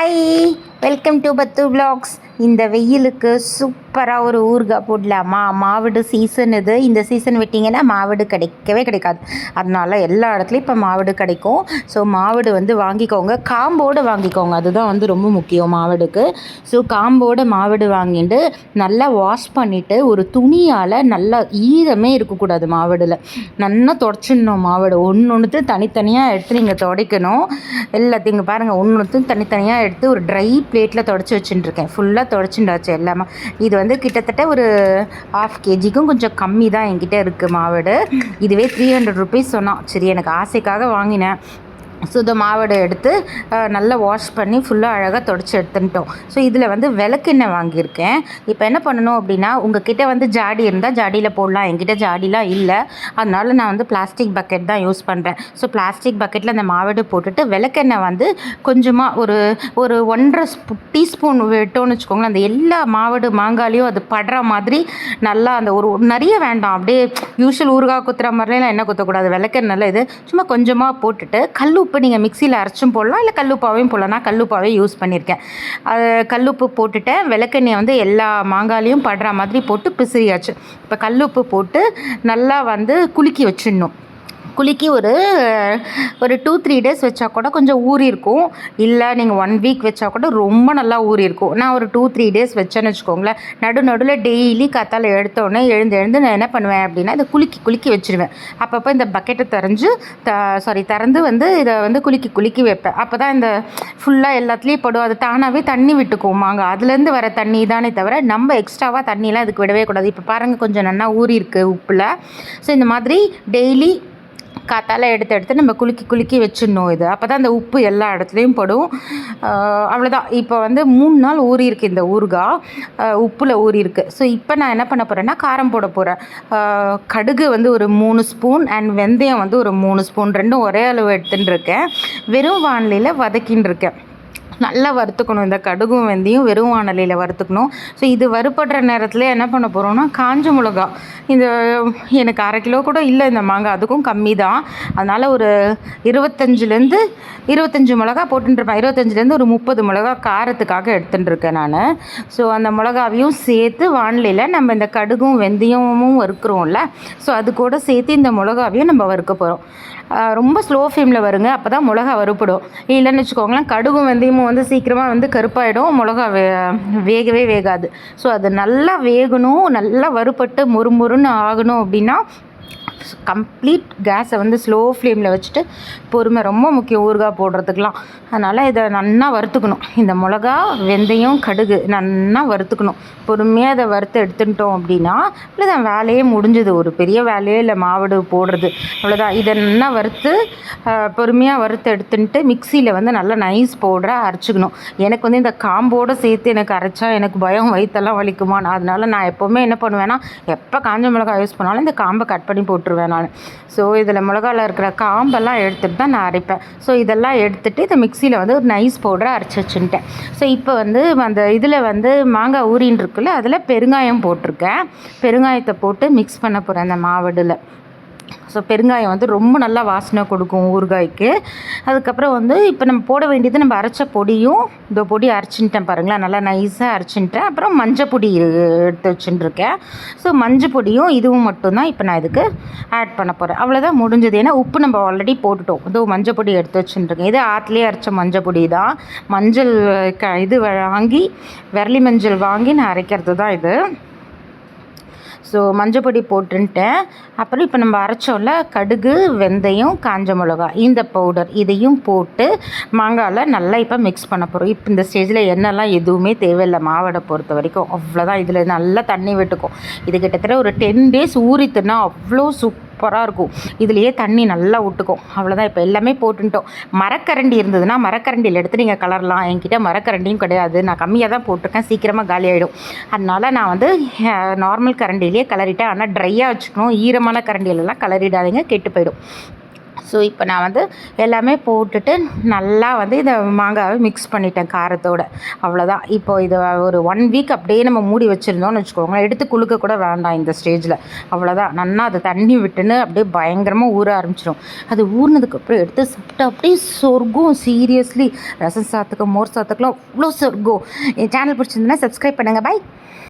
Hi welcome to Bathu blogs இந்த வெயிலுக்கு சூப்பராக ஒரு ஊறுகாய் போடலாமா? மாவிடு சீசன் இது. இந்த சீசன் விட்டிங்கன்னா மாவிடு கிடைக்கவே கிடைக்காது. அதனால எல்லா இடத்துலையும் இப்போ மாவிடு கிடைக்கும். ஸோ மாவிடு வந்து வாங்கிக்கோங்க. காம்போடு வாங்கிக்கோங்க. அதுதான் வந்து ரொம்ப முக்கியம் மாவிடுக்கு. ஸோ காம்போடு மாவிடு வாங்கிட்டு நல்லா வாஷ் பண்ணிவிட்டு ஒரு துணியால் நல்லா ஈரமே இருக்கக்கூடாது மாவிடில். நல்லா தொடச்சிடணும் மாவிடு. ஒன்று ஒன்றுத்து தனித்தனியாக எடுத்து நீங்கள் துடைக்கணும். எல்லாத்தையும் பாருங்கள் ஒன்று ஒன்றுத்தையும் தனித்தனியாக எடுத்து ஒரு ட்ரை பிளேட்டில் தொடச்சி வச்சுட்டுருக்கேன். ஃபுல்லாக தொடச்சுண்டாச்சு எல்லாமே. இது வந்து கிட்டத்தட்ட ஒரு ஆஃப் கேஜிக்கும் கொஞ்சம் கம்மி தான் என்கிட்ட இருக்குது மாவடு. இதுவே த்ரீ ஹண்ட்ரட் ருபீஸ் சொன்னான். சரி எனக்கு ஆசைக்காக வாங்கினேன். ஸோ இந்த மாவடை எடுத்து நல்லா வாஷ் பண்ணி ஃபுல்லாக அழகாக தொடச்சி எடுத்துட்டோம். ஸோ இதில் வந்து விளக்கெண்ணெய் வாங்கியிருக்கேன். இப்போ என்ன பண்ணணும் அப்படின்னா உங்ககிட்ட வந்து ஜாடி இருந்தால் ஜாடியில் போடலாம். என்கிட்ட ஜாடிலாம் இல்லை. அதனால நான் வந்து பிளாஸ்டிக் பக்கெட் தான் யூஸ் பண்ணுறேன் ஸோ பிளாஸ்டிக் பக்கெட்டில் அந்த மாவடு போட்டுட்டு விளக்கெண்ணெய் வந்து கொஞ்சமாக ஒரு ஒரு ஒன்றரை ஸ்பூ டீஸ்பூன் விட்டோன்னு வச்சுக்கோங்களேன். அந்த எல்லா மாவடு மாங்காலையும் அது படுற மாதிரி நல்லா அந்த ஒரு நிறைய வேண்டாம். அப்படியே யூஷுவல் ஊறுகாய் குத்துற மாதிரிலாம் என்ன குத்தக்கூடாது. விளக்கெண்ணெயில் இது சும்மா கொஞ்சமாக போட்டுட்டு உப்பு நீங்கள் மிக்சியில் அரைச்சும் போடலாம். இல்லை கல்லுப்பாவையும் போடலாம். நான் கல்லுப்பாவே யூஸ் பண்ணியிருக்கேன் அது கல்லுப்பு போட்டுட்டேன் விளக்கெண்ணெய் வந்து எல்லா மாங்காலையும் படுற மாதிரி போட்டு பிசிறியாச்சு. இப்போ கல்லுப்பு போட்டு நல்லா வந்து குலுக்கி வச்சிடணும். குலுக்கி ஒரு ஒரு டூ த்ரீ டேஸ் வச்சா கூட கொஞ்சம் ஊறி இருக்கும். இல்லை நீங்கள் ஒன் வீக் வச்சா கூட ரொம்ப நல்லா ஊறி இருக்கும். நான் ஒரு டூ த்ரீ டேஸ் வச்சேன்னு வச்சுக்கோங்களேன். நடு நடுவில் டெய்லி காத்தால் எடுத்தோடனே எழுந்து எழுந்து நான் என்ன பண்ணுவேன் அப்படின்னா இதை குலுக்கி குலுக்கி வச்சிருவேன். அப்பப்போ இந்த பக்கெட்டை திறஞ்சு த சாரி திறந்து வந்து இதை வந்து குலுக்கி குலுக்கி வைப்பேன். அப்போ தான் இந்த ஃபுல்லாக எல்லாத்துலேயும் படும். அது தானாகவே தண்ணி விட்டுக்கும் மாங்க அதுலேருந்து வர தண்ணி தானே தவிர நம்ம எக்ஸ்ட்ராவாக தண்ணியெலாம் அதுக்கு விடவே கூடாது. இப்போ பாருங்கள் கொஞ்சம் நல்லா ஊறி இருக்குது உப்பில். ஸோ இந்த மாதிரி டெய்லி காத்தால் எடுத்து எடுத்து நம்ம குலுக்கி குலுக்கி வச்சிடணும் இது. அப்போ தான் அந்த உப்பு எல்லா இடத்துலையும் படும். அவ்வளோதான் இப்போ வந்து மூணு நாள் ஊறிருக்கு இந்த ஊறுகாய் உப்பில் ஊறிருக்கு ஸோ இப்போ நான் என்ன பண்ண போகிறேன்னா காரம் போட போகிறேன் கடுகு வந்து ஒரு மூணு ஸ்பூன் அண்ட் வெந்தயம் வந்து ஒரு மூணு ஸ்பூன். ரெண்டும் ஒரே அளவு எடுத்துன்னு இருக்கேன். வெறும் வானிலையில் வதக்கின்னு இருக்கேன். நல்லா வறுத்துக்கணும். இந்த கடுகும் வெந்தயம் வெறும் வானலியில் வறுத்துக்கணும். ஸோ இது வறுபடுற நேரத்தில் என்ன பண்ண போகிறோம்னா காஞ்ச மிளகா. இந்த எனக்கு அரை கிலோ கூட இல்லை இந்த மாங்காய். அதுக்கும் கம்மி தான். அதனால் ஒரு இருபத்தஞ்சிலேருந்து இருபத்தஞ்சி மிளகா போட்டுருப்பேன் இருபத்தஞ்சிலேருந்து ஒரு முப்பது மிளகா காரத்துக்காக எடுத்துட்டு இருக்கேன் நான். ஸோ அந்த மிளகாவையும் சேர்த்து வானிலையில் நம்ம இந்த கடுகும் வெந்தயமும் வறுக்கிறோம்ல. ஸோ அது கூட சேர்த்து இந்த மிளகாவையும் நம்ம வறுக்க போகிறோம் ரொம்ப ஸ்லோ ஃப்ளேமில் வருங்க. அப்போ தான் மிளகா வறுப்படும் இல்லைன்னு வச்சுக்கோங்களேன் கடுகும் வெந்தயமும் வந்து சீக்கிரமாக வந்து கருப்பாயிடும். மிளகா வே வேகவே வேகாது. ஸோ அது நல்லா வேகணும் நல்லா வறுப்பட்டு முறுமுறுன்னு ஆகணும் அப்படின்னா கம்ப்ளீட் கேஸை வந்து ஸ்லோ ஃப்ளேமில் வச்சுட்டு பொறுமை ரொம்ப முக்கியம். ஊறுகாய் போடுறதுக்கெலாம் அதனால் இதை நல்லா வறுத்துக்கணும். இந்த மிளகா வெந்தயம் கடுகு நல்லா வறுத்துக்கணும். பொறுமையாக அதை வறுத்து எடுத்துட்டோம் அப்படின்னா இவ்வளோதான் வேலையே முடிஞ்சுது. ஒரு பெரிய வேலையே இல்லை மாவடு போடுறது. அவ்வளோதான் இதை நல்லா வறுத்து பொறுமையாக வறுத்து எடுத்துன்ட்டு மிக்சியில் வந்து நல்லா நைஸ் பவுடராக அரைச்சிக்கணும். எனக்கு வந்து இந்த காம்போடு சேர்த்து எனக்கு அரைச்சா எனக்கு பயம் வயிற்றெல்லாம் வலிக்குமா அதனால் அதனால நான் எப்போவுமே என்ன பண்ணுவேன்னா எப்போ காஞ்ச மிளகாய் யூஸ் பண்ணாலும் இந்த காம்பை கட் பண்ணி போட்டு போட்டுருவேன் நான். ஸோ இதில் மிளகாவில் இருக்கிற காம்பெல்லாம் எடுத்துகிட்டு தான் நான் அரைப்பேன். ஸோ இதெல்லாம் எடுத்துகிட்டு இதை மிக்சியில் வந்து ஒரு நைஸ் பவுடரை அரைச்சி வச்சுட்டேன் ஸோ இப்போ வந்து அந்த இதில் வந்து மாங்காய் ஊறின்னு இருக்குல்ல அதில் பெருங்காயம் போட்டிருக்கேன். பெருங்காயத்தை போட்டு மிக்ஸ் பண்ண போகிறேன் அந்த மாவடில். ஸோ பெருங்காயம் வந்து ரொம்ப நல்லா வாசனை கொடுக்கும் ஊறுகாய்க்கு. அதுக்கப்புறம் வந்து இப்போ நம்ம போட வேண்டியது நம்ம அரைச்ச பொடியும் இந்த பொடி அரைச்சின்ட்டேன் பாருங்களேன். நல்லா நைஸாக அரைச்சின்ட்டேன் அப்புறம் மஞ்சள் பொடி எடுத்து வச்சுட்டுருக்கேன். ஸோ மஞ்சள் பொடியும் இதுவும் மட்டும்தான் இப்போ நான் இதுக்கு ஆட் பண்ண போகிறேன் அவ்வளோதான் முடிஞ்சது. ஏன்னா உப்பு நம்ம ஆல்ரெடி போட்டுட்டோம். இதோ மஞ்சள் பொடி எடுத்து வச்சுட்டுருக்கேன். இது ஆற்றுலேயே அரைச்ச மஞ்சள் பொடி தான். மஞ்சள் க இது வாங்கி விரலி மஞ்சள் வாங்கி நான் அரைக்கிறது தான் இது. ஸோ மஞ்சப்பொடி போட்டுன்ட்டேன். அப்புறம் இப்போ நம்ம அரைச்சோம்ல கடுகு வெந்தயம் காஞ்ச மிளகா இந்த பவுடர் இதையும் போட்டு மாங்காயில் நல்லா இப்போ மிக்ஸ் பண்ண போகிறோம் இப்போ இந்த ஸ்டேஜில் எண்ணெய்லாம் எதுவுமே தேவையில்லை. மாவடை பொறுத்த வரைக்கும் அவ்வளோதான் இதில் நல்லா தண்ணி விட்டுக்கும். இது கிட்டத்தட்ட ஒரு டென் டேஸ் ஊறித்துனா அவ்வளோ சூப் சூப்பராக இருக்கும். இதுலேயே தண்ணி நல்லா விட்டுக்கும் அவ்வளோதான் இப்போ எல்லாமே போட்டுட்டோம் மரக்கரண்டி இருந்ததுன்னா மரக்கரண்டியில் எடுத்து நீங்கள் கலரலாம். என்கிட்ட மரக்கரண்டியும் கிடையாது. நான் கம்மியாக தான் போட்டிருக்கேன். சீக்கிரமாக காலி ஆகிடும் அதனால நான் வந்து நார்மல் கரண்டிலேயே கலரிட்டேன் ஆனால் ட்ரையாக வச்சுக்கணும். ஈரமான கரண்டியிலலாம் கலரிடாதீங்க கெட்டு போயிடும். ஸோ இப்போ நான் வந்து எல்லாமே போட்டுட்டு நல்லா வந்து இதை மாங்காவை மிக்ஸ் பண்ணிட்டேன் காரத்தோட. அவ்வளோதான் இப்போ இதை ஒரு ஒன் வீக் அப்படியே நம்ம மூடி வச்சுருந்தோம்னு வச்சுக்கோங்களேன். எடுத்து குழுக்க கூட வேண்டாம் இந்த ஸ்டேஜில் அவ்வளோதான் நல்லா அதை தண்ணி விட்டுன்னு அப்படியே பயங்கரமாக ஊற ஆரம்பிச்சிடும் அது ஊறினதுக்கப்புறம் எடுத்து சாப்பிட்டா அப்படியே சொர்க்கம். சீரியஸ்லி ரசம் சாத்துக்கு மோர் சாத்துக்குலாம் அவ்வளோ சொர்க்கம். என் சேனல் பிடிச்சிருந்ததுன்னா சப்ஸ்கிரைப் பண்ணுங்கள் பை